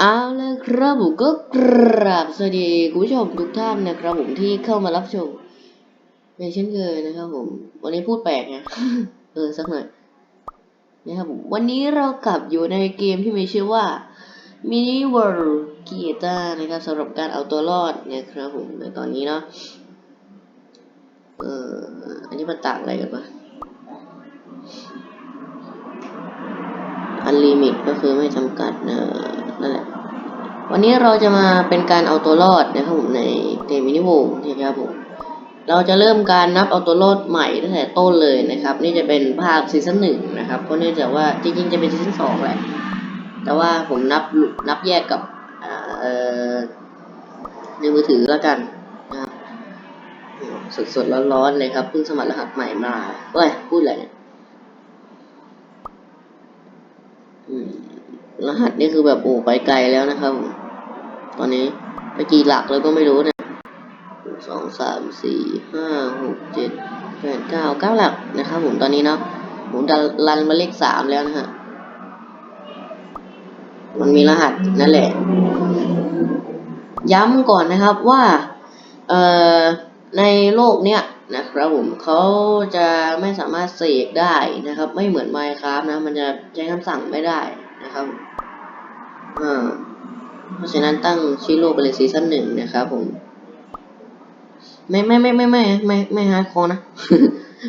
เอาลยครับผมก็กราบสวัสดีคุณผู้ชมทุกท่านนะครับผมที่เข้ามารับชมอย่างเช่นเคยนะครับผม วันนี้พูดแปลกไงเออสักหน่อยนะครับผมวันนี้เรากลับอยู่ในเกมที่มีชื่อว่า Mini World g e t a นะครับสำหรับการเอาตัวรอดนะครับผมในตอนนี้เนาะเอออันนี้มันต่างอะไรกันปะ อันลิมิตก็คือไม่จำกัดนะนั่นแหละ วันนี้เราจะมาเป็นการเอาตัวรอดนะครับผมในเกมมินิโวนะครับผมเราจะเริ่มการนับเอาตัวรอดใหม่ตั้งแต่ต้นเลยนะครับ นี่จะเป็นภาคซีซั่นหนึ่งนะครับเพราะเนื่องจากว่าจริงๆจะเป็นซีซั่นสองแหละแต่ว่าผมนับนับแยกกับในมือถือแล้วกันนะครับสดๆร้อนๆเลยครับเพิ่งสมัครรหัสใหม่มาเฮ้ยพูดอะไรเนี่ย อืม รหัสนี่คือแบบโอ้ไปไกลแล้วนะครับ ตอนนี้ไปกี่หลักแล้วก็ไม่รู้เนี่ยสองสามสี่ห้าหกเจ็ดแปดเก้าเก้าหลักนะครับผมตอนนี้เนาะผมดันรันมาเลขสามแล้วนะฮะมันมีรหัสนั่นแหละ ย้ำก่อนนะครับว่า เอ่อในโลกเนี้ย นะครับผมเขาจะไม่สามารถเสกได้นะครับ ไม่เหมือน Minecraft นะ มันจะใช้คำสั่งไม่ได้นะครับอ่าเพราะฉะนั้นตั้งชื่อโลกไปเลยซีซั่นหนึ่งนะครับผม ไม่ไม่ไม่ไม่ไม่ไม่ไม่ฮาร์ดคอร์นะ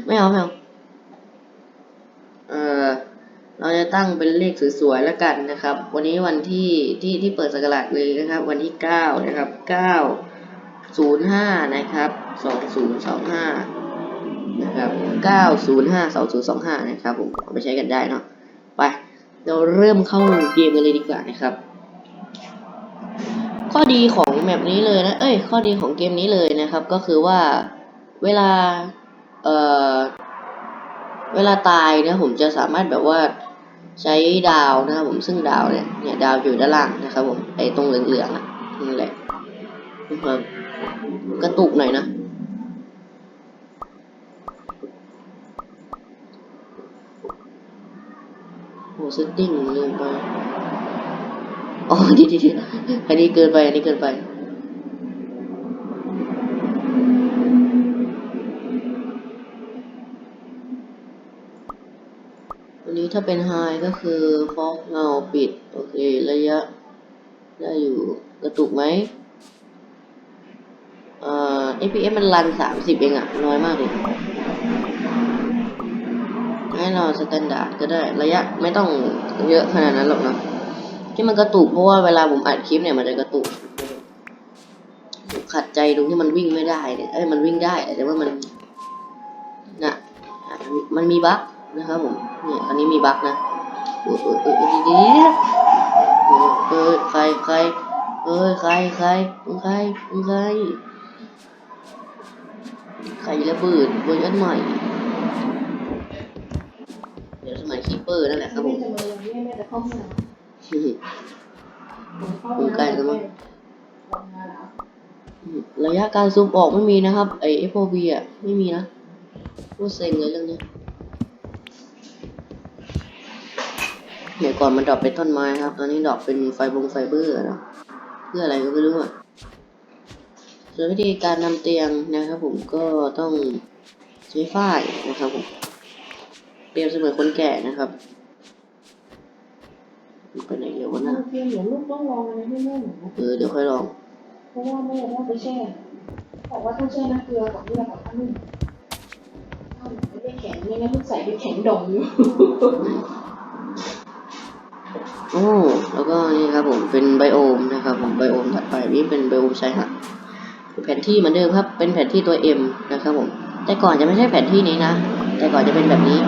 ไม่เอาไม่เอาเออเราจะตั้งเป็นเลขสวยๆแล้วกันนะครับ วันนี้วันที่ที่ที่เปิดสกราชเลยนะครับ วันที่เก้านะครับเก้าศูนย์ห้านะครับ สองศูนย์สองห้านะครับเก้าศูนย์ห้าสองศูนย์สองห้านะครับผมเอาไปใช้กันได้เนาะไปเราเริ่มเข้าเกมกันเลยดีกว่านะครับ ข้อดีของแมปนี้เลยนะเอ้ยข้อดีของเกมนี้เลยนะครับ ก็คือว่าเวลาเอ่อเวลาตายนี่ยผมจะสามารถแบบว่าใช้ดาวนะครับผมซึ่งดาวเนี่ยเนี่ยดาวอยู่ด้านล่างนะครับผมไอ้ตรงเหลืองๆอะนั่นแหละนะครับกระตุกหน่อยนะ โอ้เซตติ้งลืมไปอ๋อดีดีดีอันนี้เกินไป อันนี้เกินไป อันนี้ถ้าเป็นไฮก็คือฟอกเงาปิด โอเค ระยะ ได้อยู่กระตุกไหมเอ่อ FPS มันรันสามสิบเองอะน้อยมากเลย เราสแตนดาร์ดก็ได้ ระยะไม่ต้องเยอะขนาดนั้นหรอกนะที่มันกระตุกเพราะว่าเวลาผมอัดคลิปเนี่ยมันจะกระตุกขัดใจตรงที่มันวิ่งไม่ได้เนี่ยเอ้ยมันวิ่งได้แต่ว่ามันน่ะมันมีบั๊กนะครับผมเนี่ยอันนี้มีบั๊กนะเออเออเออเออดีเออใครใครเออใครใครมึงใครมึงใครใครระเบิดเวอร์ชันใหม่ ปอร์นั่นแหละครับผมไม่จะมายังไม่แม่แต่เข้าห้องน้ำผมใกล้แล้วมั้งทำงานแล้วระยะการซูมออกไม่มีนะครับ ไอ FOV อะ ไม่มีนะพูดเซ็งเลยเรื่องเนี้ยเดี๋ยวก่อนมันดรอปเป็นต้นไม้ครับ ตอนนี้ดรอปเป็นไฟบงไฟเบอร์นะเพื่ออะไรก็ไม่รู้อะส่วนวิธีการนำเตียงนะครับผมก็ต้องใช้ฝ้ายนะครับผม เปรียบเสมือนคนแก่นะครับไปไหนเดี๋ยววะถ้านะเพียงเดี๋ยวลูกต้องรออะไรให้แม่หนูนะเออเดี๋ยวค่อยลอง เพราะว่าแม่ต้องไปแช่บอกว่าต้องแช่น้ำเกลือกับเลือดกับข้าวนึ่งข้าวไม่ได้แข็งไม่งั้นลูกใส่ไปแข็งดองอยู่โอ้แล้วก็นี่ครับผมเป็นไบโอมนะครับผมไบโอมถัดไปนี่เป็นไบโอมชายหาดแผนที่เหมือนเดิมครับ เป็นแผนที่ตัว M นะครับผมแต่ก่อนจะไม่ใช่แผนที่นี้นะ แต่ก่อนจะเป็นแบบนี้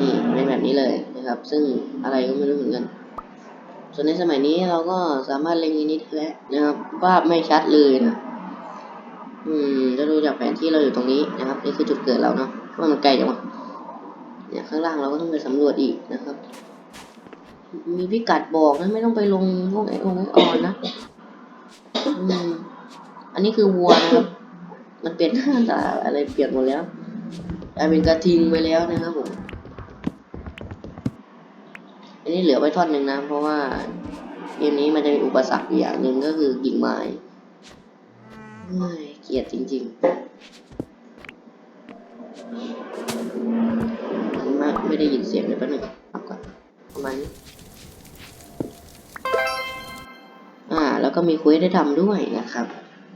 นี่เป็นแบบนี้เลยนะครับ ซึ่งอะไรก็ไม่รู้เหมือนกัน ส่วนในสมัยนี้เราก็สามารถเล็งอันนี้ได้แล้วนะครับภาพไม่ชัดเลยนะอืมจะดูจากแผนที่เราอยู่ตรงนี้นะครับ นี่คือจุดเกิดเราเนาะว่ามันไกลจังวะเนี่ยข้างล่างเราก็ต้องไปสำรวจอีกนะครับ มีพิกัดบอกนะไม่ต้องไปลงพวกไอองไอออนนะอืมอันนี้คือวัวนะครับ มันเปลี่ยนหน้าตาอะไรเปลี่ยนหมดแล้วกลายเป็นกระทิงไปแล้วนะครับผม อันนี้เหลือไว้ท่อนหนึ่งนะ เพราะว่าเกมนี้มันจะมีอุปสรรคอย่างหนึ่งก็คือกิ่งไม้เฮ้ยเกลียดจริงๆไม่ไม่ได้ยินเสียงเลยแป๊บนึงอับก่อนประมาณนี้อ่า แล้วก็มีเควสได้ทำด้วยนะครับ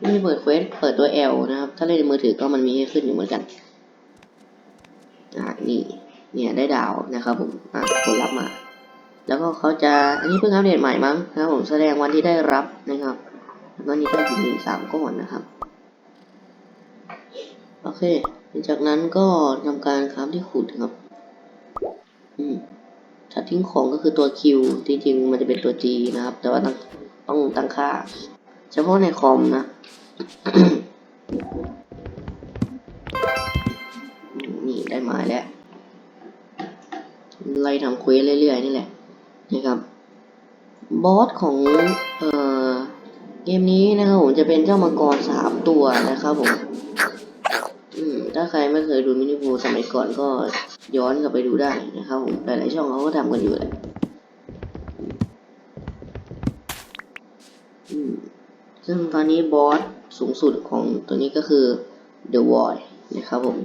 นี่เปิดเควสเปิดตัว L นะครับ ถ้าเล่นในมือถือก็มันมีให้ขึ้นอยู่เหมือนกัน อ่า นี่ เนี่ยได้ดาวนะครับผม อ่าผลลัพธ์มา แล้วก็เขาจะอันนี้เพิ่งอัปเดตใหม่มั้งนะครับผมแสดงวันที่ได้รับนะครับแล้วก็นี่ก็ถึงมีสามก้อนนะครับโอเคหลังจากนั้นก็ทำการค้ามที่ขุดครับ อืมถ้าทิ้งของก็คือตัว Q จริงๆมันจะเป็นตัว G นะครับ แต่ว่าต้องต้องตั้งค่า เฉพาะในคอมนะนี่ได้หมายแล้วไล่ทำเควสเรื่อยๆนี่แหละ นะครับบอสของเอ่อเกมนี้นะครับผมจะเป็นเจ้ามังกรสามตัวนะครับผมอืมถ้าใครไม่เคยดูมินิฟูสมัยก่อนก็ย้อนกลับไปดูได้นะครับผมหลายๆช่องเขาก็ทำกันอยู่แหละซึ่งตอนนี้บอสสูงสุดของตัวนี้ก็คือ The Void นะครับผม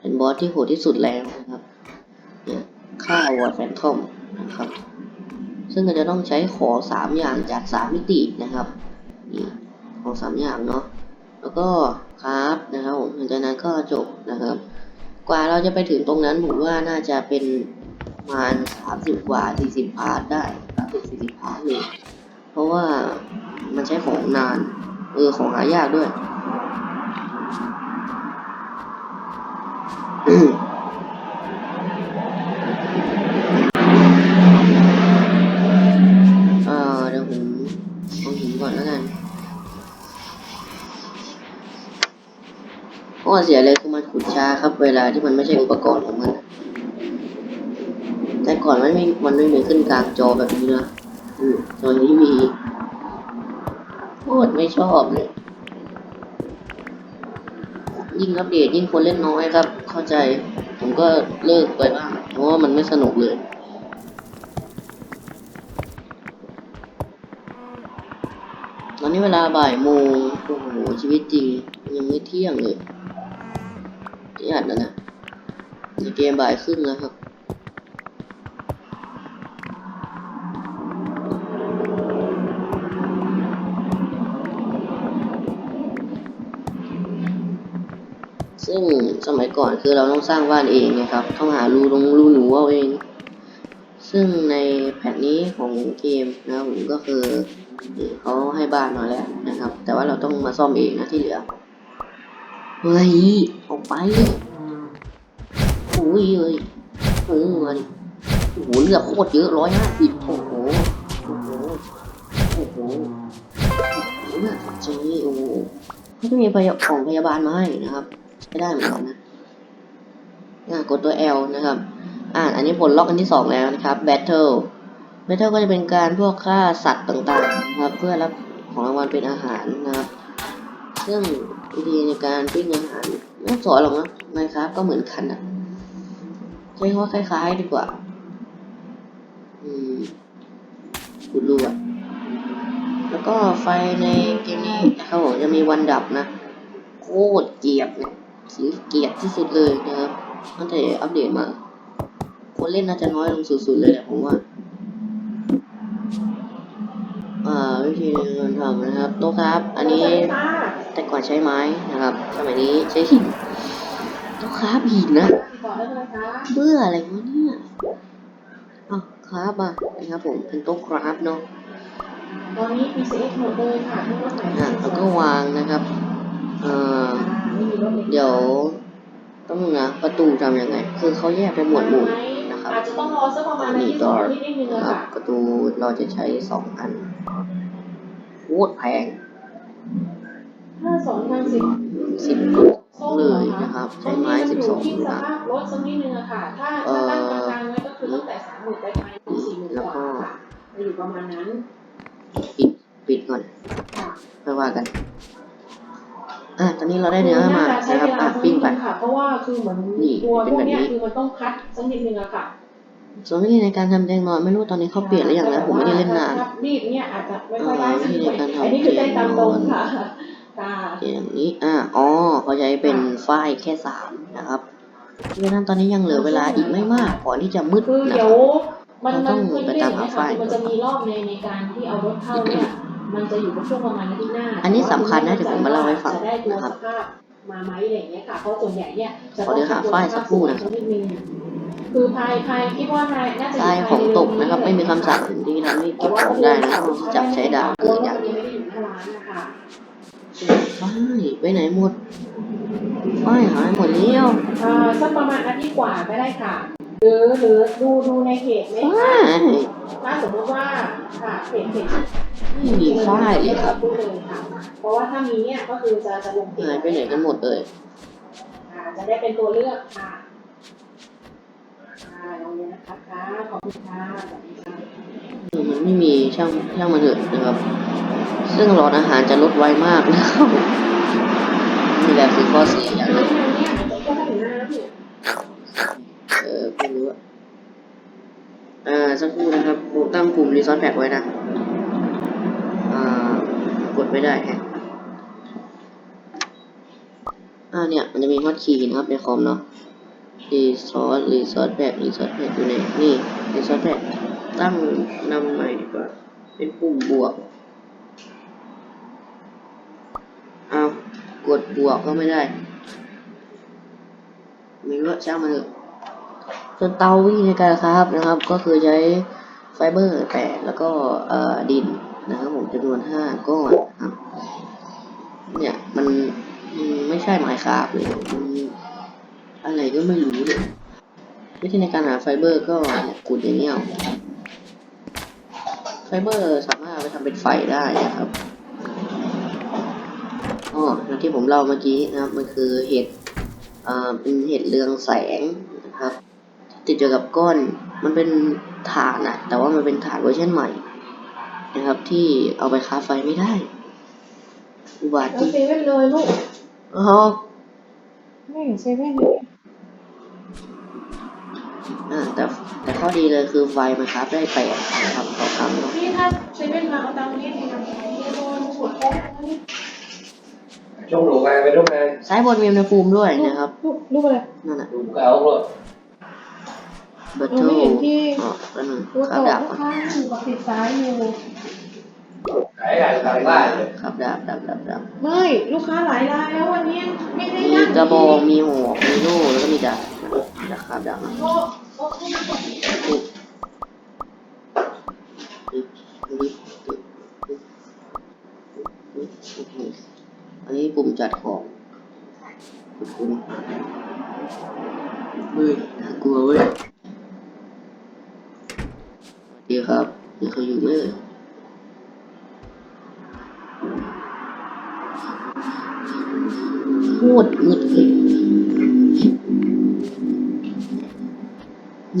เป็นบอสที่โหดที่สุดแล้วนะครับเนี่ยฆ่าวอร์แฟนทอมนะครับ ซึ่งก็จะต้องใช้ของสามอย่างจากสามมิตินะครับนี่ของสามอย่างเนาะแล้วก็คราฟนะครับผมหลังจากนั้นก็จบนะครับ กว่าเราจะไปถึงตรงนั้นผมว่าน่าจะเป็นประมาณสามสิบกว่าสี่สิบพาร์ทได้สามสิบสี่สิบพาร์ทเลยเพราะว่ามันใช้ของนาน เออของหายากด้วย ข้อเสียเลยคือมันขุดช้าครับ เวลาที่มันไม่ใช่อุปกรณ์ของมัน แต่ก่อนมันไม่มันไม่มีขึ้นกลางจอแบบนี้นะตอนนี้มีโคตรไม่ชอบเลย ยิ่งอัปเดตยิ่งคนเล่นน้อยครับ เข้าใจ ผมก็เลิกไปบ้าง เพราะว่ามันไม่สนุกเลยตอนนี้เวลาบ่ายโมงโอ้โหชีวิตจริงยังไม่เที่ยงเลย ที่อัดนะนะในเกมบ่ายครึ่งแล้วครับซึ่งสมัยก่อนคือเราต้องสร้างบ้านเองนะครับ ต้องหารูลงรูหนูเอาเอง ซึ่งในแผ่นนี้ของเกมนะผมก็คือเขาให้บ้านมาแล้วนะครับ แต่ว่าเราต้องมาซ่อมเองนะที่เหลือ เฮ้ย ไปโอ้ยเอ้ยเออมาดิโอ้โหเลือดโคตรเยอะร้อยห้าสิบโอ้โหโอ้โหโอ้โหเลือดฝักใจโอ้โหเขาจะมีพยาของพยาบาลมาให้นะครับใช้ได้เหมือนกันนะอ่ากดตัว L นะครับอ่าอันนี้ผลล็อกอันที่สองแล้วนะครับ Battle Battle ก็จะเป็นการพวกฆ่าสัตว์ต่างๆนะครับ เพื่อรับของรางวัลเป็นอาหารนะครับ ซึ่งวิธีในการปิ้งอาหาร ต้องสอนหรอกนะนะครับก็เหมือนกันนะใช้คำว่าคล้ายๆดีกว่า อืมขุดรูอะแล้วก็ไฟในเกมนี้นะครับผมจะมีวันดับนะ โคตรเกียดเนี่ยสีเกียดที่สุดเลยนะครับตั้งแต่อัปเดตมา คนเล่นน่าจะน้อยลงสุดๆเลยแหละผมว่า อ่าวิธีการทำนะครับโต๊ะครับ อันนี้ แต่ก่อนใช้ไม้นะครับ สมัยนี้ใช้หินต้องคราบหินนะก่อนแล้วนะคะเบื่ออะไรวะเนี่ยอ้าวคราบอะนะครับผมเป็นโต๊ะคราบเนาะตอนนี้ PCX หมดเลยค่ะไม่ต้องไหนอะแล้วก็วางนะครับ เอ่อไม่มีรถเลยเดี๋ยวต้องนะประตูทำยังไง คือเขาแยกเป็นหมวดหมู่นะครับอาจจะต้องรอสักประมาณนาทีสองนาทีนิดนึงนะอะครับค่ะประตูเราจะใช้สองอันโคตรแพง ถ้าสองพันสิบสิบส้มเลหรอยคะนะครับตอใช้นนี้ไม้มันสิบอสยู่องที่สนะภาพรถสักนิดนึงอะค่ะ ถ้าถ้าตั้งกลางๆไว้ก็คือตั้งแต่สามหมื่นไปไปถึงสี่หมื่นกว่าค่ะจะอยู่ประมาณนั้น ปิดปิดก่อนค่ะค่อยว่ากันอะตอนนี้เราได้เนื้อมาน่าจะใช้นะคเวรับลาอะสักนิปิ้ดงไปนึงค่ะเพราะว่าคือเหมือนนี่ตัวเป็นพวแบกบนี้เนี้ยคือมันต้องคัดสักนิดนึงอะค่ะส่วนวิธีในการทำแตงนอนไม่รู้ตอนนี้เขาเปลี่ยนหรือยังนะผมไม่ได้เล่นนานถ้บีบเนี่ยอาจจะไม่ค่อยได้อ่าวิธีในการทำอันนี้คือเต้น ตามตรงค่ะค่ะอย่างนี้ อ่าอ๋อเขาใช้เป็นฝ้ายแค่สามนะครับเพราะฉะนั้นตอนนี้ยังเหลือเวลาอีกไม่มากก่อนที่จะมืดคือนะเดี๋คยรัวบ มันเราต้มัอนงคือไปเรื่ตาอมงหานี้ไฟค่ะล์คือมันจะมีรอบในในการที่เอารถเข้าเนี่ยมันจะอยู่ช่วงประมาณอาทิตย์หน้าอันนี้สำคัญนะเดี๋ยวผมมาเล่าให้ฟังจะได้ตัวนะครับสภาพมาไหมอะไรอย่างเงี้ยค่ะเพราะส่วนใหญ่เนี่ยจะขอเดี๋ยวหาไฟล์สักครู่นะครับดนึงคือภายภายคิดว่าภายน่าจะทรายของตกนะครับ ไม่มีคำสั่งที่ทำให้เก็บของได้นะต้องจับใช้ดาบเกิดอย่างไม่นี้ได้อยู่หน้าร้านนะคะ ฝ้ายไปไหนหมดฝ้ายหายหมดแล้วเอ่อสักประมาณอาทิตย์กว่าก็ได้ค่ะ หรือหรือดูดูในเพจไหมฝ้าคะยถ้าสมมติว่าค่ะเพจเพจไม่มีฝ้ายเลยครับพูดเลยค่ะ เพราะว่าถ้ามีเนี่ยก็คือจะจะลงเพจหายไปไหนกันหมดเลยอ่าจะได้เป็นตัวเลือกค่ะค่ะลองเลยนะคะค่ะขอบคุณค่ะสวัสดีค่ะ เออมันไม่มีช่างช่างมันเถอะนะครับ ซึ่งหลอดอาหารจะลดไวมากนะครับนี่แหละคือข้อเสียอย่างนึงเดียออยู่หน้าเออไม่รู้อะอ่าสักครู่นะครับผมตั้งกลุ่มรีซอสแพ็กไว้นะอ่ากดไม่ได้แฮะอ่าเนี่ยมันจะมีฮอตคีย์นะครับในคอมเนาะรีซอสรีซอสแพ็กรีซอสแพ็กอยู่ไหนนี่รีซอสแพ็ก ตั้งนำใหม่ดีกว่า เป็นปุ่มบวก เอากดบวกก็ไม่ได้ไม่รู้ช่างมันเถอะส่วนเตาวิธีในการครับนะครับ ก็คือใช้ไฟเบอร์แปดแล้วก็ดินนะครับผมจำนวนห้าก้อนครับเนี่ยมันไม่ใช่ไม้คราบเลยอะไรก็ไม่รู้เลยวิธีในการหาไฟเบอร์ก็ขุดอย่างเงี้ย ไฟเบอร์สามารถเอาไปทำเป็นไฟได้นะครับอ๋ออย่างที่ผมเล่าเมื่อกี้นะครับ มันคือเห็ดอ่าเป็นเห็ดเรืองแสงนะครับ ติดอยู่กับก้อนมันเป็นฐานอะแต่ว่ามันเป็นฐานเวอร์ชันใหม่ นะครับ ที่เอาไปค้าไฟไม่ได้ อุบาทแล้วจริงเซเว่นเลยลูกอ๋อ ไม่เห็นเซเว่นเลยอ่า แต่แต่ข้อดีเลยคือไฟมันค้าได้แปดนะครับต่อครั้งเนาะพี่ถ้าเซเว่นมาเอาตังค์นี้เองนะโดนหัวแค่ช่วงหลูกงานไปทุกงานซ้ายบนมีอุณหภูมิด้วยนะครับลูกลูกอะไรนั่นน่ะหลูกเก่าเลยเบอร์เราทูไม่เห็นที่อ๋อแป๊บนึงตัวครับต่อดาบลูกก่อนค้าอยู่กับติดซ้ายอยู่ขายกันขายบ้านเลยครับดาบดาบดาบดาบไม่ลูกค้าหลายรายแล้ววันนี้ไม่ได้มีนั่งกระบอกมีหอกมีโล่แล้วก็มีดาบ ดาบครับดาบมาโอ้โอ้โอ้ปึ๊บปึ๊บปึ๊บปึ๊บปึ๊บปึ๊บโอ้โหอันนี้ปุ่มจัดของคุณคุณเฮ้ยน่ากลัวเว้ยสวัสดีครับมีใครอยู่ไหมเอ่ยโคตรมืดเลย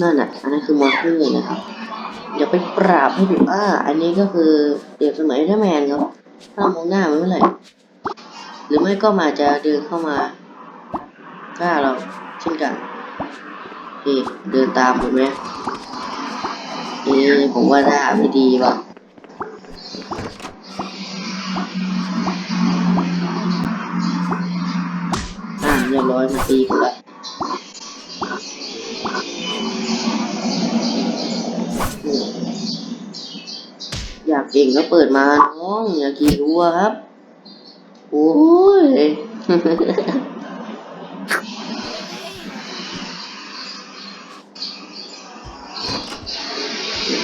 นั่นน่ะ อันนั้นคือมอนเตอร์นะครับ เดี๋ยวไปปราบให้ดูอ่า อันนี้ก็คือเปรียบเสมือนเดอร์แมนครับถ้ามองหน้ามันเมื่อไหร่หรือไม่ก็มาจะเดินเข้ามาฆ่าเราเช่นกันนี่เดินตามผมไหมเอ๊ผมว่าหน้าไม่ดีว่ะอ่าเรียบร้อยมาตีกูละ อยากเก่งก็เปิดมาน้อง อยากี่รัวครับ โอ้ย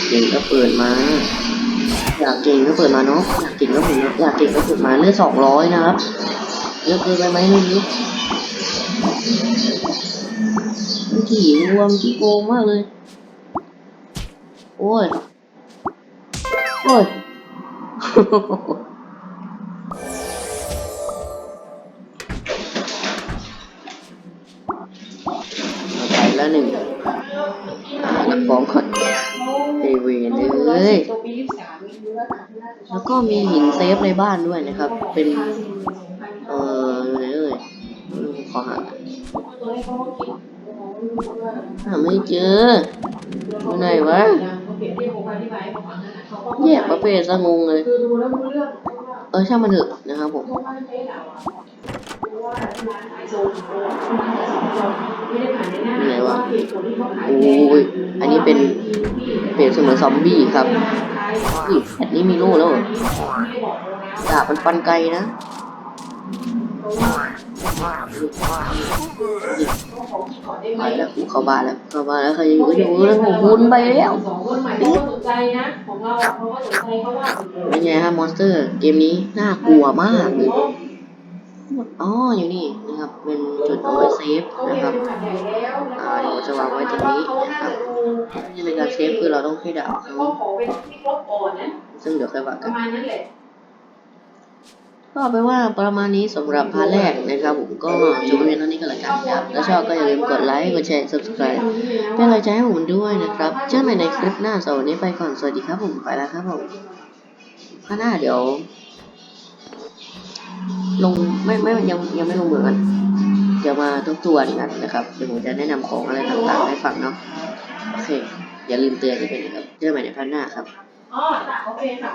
เก่งก็เปิดมา อยากเก่งก็เปิดมาเนาะอยากเก่งก็เปิดมาอยากเก่งก็เปิดมาเลือดสองร้อยนะครับเยอะเกินไปไหมไม่รู้มันขี่รวมที่โกงมากเลย โอ้ย โอ้ยไปแล้วหนึ่งอ่ารับฟ้องก่อนเอเวนเลยตัวปียี่เนื้อหนังที่น่าจะชอบแล้วก็มีหินเซฟในบ้านด้วยนะครับ เป็น เอ่ออยู่ไหนเอ่ยขอหาหาไม่เจออยู่ไหนวะ เขาเปลี่ยนที่ผมอธิบายให้เขาฟังนั่นน่ะเขาก็แยกประเภทซะงงเลย คือดูแล้วรู้เรื่องว่าเออช่างมันเถอะนะครับผมเพราะว่าเจ๊เราอะเพราะว่าที่ร้านขายโซนของเราอะที่ร้านขายสองโซนไม่ได้ขายในหน้าไหนวะเพราเหตุผลที่เขาขายโอแพง้ยอันนี้เป็นเปรียบเสมือนซอมบี้ครับอุ้ยแผ่นนี้มีโล่แล้วเหรอดาบมันฟันไกลนะ ไปแล้วกูเข้าบ้านแล้วเข้าบ้านแล้วใครจะอยู่ก็อยู่แล้วผมคุณไปแล้วสองคนใหม่เขาก็สนใจนะของเราเขาก็สนใจเขาว่าเป็นไงฮะมอนสเตอร์ เกมนี้น่ากลัวมากเลยอ๋ออยู่นี่นะครับ เป็นจุดเอาไว้เซฟนะครับเดใหญ่แล้วอ่าเดี๋ยวจะวางไว้ตรงนี้นะครับที่ในการเซฟคือเราต้องให้ดาวเขาซึ่งเดี๋ยวค่อยว่าปกัน ระมาณนั้นแหละ ก็เอาไปว่าประมาณนี้สำหรับพาร์ทแรกนะครับ ผมก็จบไปเพียงเท่านี้ก็แล้วกันครับถ้าชอบก็อย่าลืมกดไลค์กดแชร์ subscribe เป็นกำลังใจให้ผมด้วยนะครับเจอกันใหม่ในคลิปหน้าสวันนี้ไปก่อนสวัสดีครับผมไปแล้วครับผมข้างหน้าเดี๋ยว ลงไม่ไม่ยังยังไม่ลงเหมือกันเดี๋ยวมาทบทวนกันนะครับเดี๋ยวผมจะแนะนำของอะไรต่างๆให้ฟังเนาะโอเค อย่าลืมเตือนกันด้วยนะครับเจอกันใหม่ในพาร์ทหน้าครับอ๋อโอเคค่ะ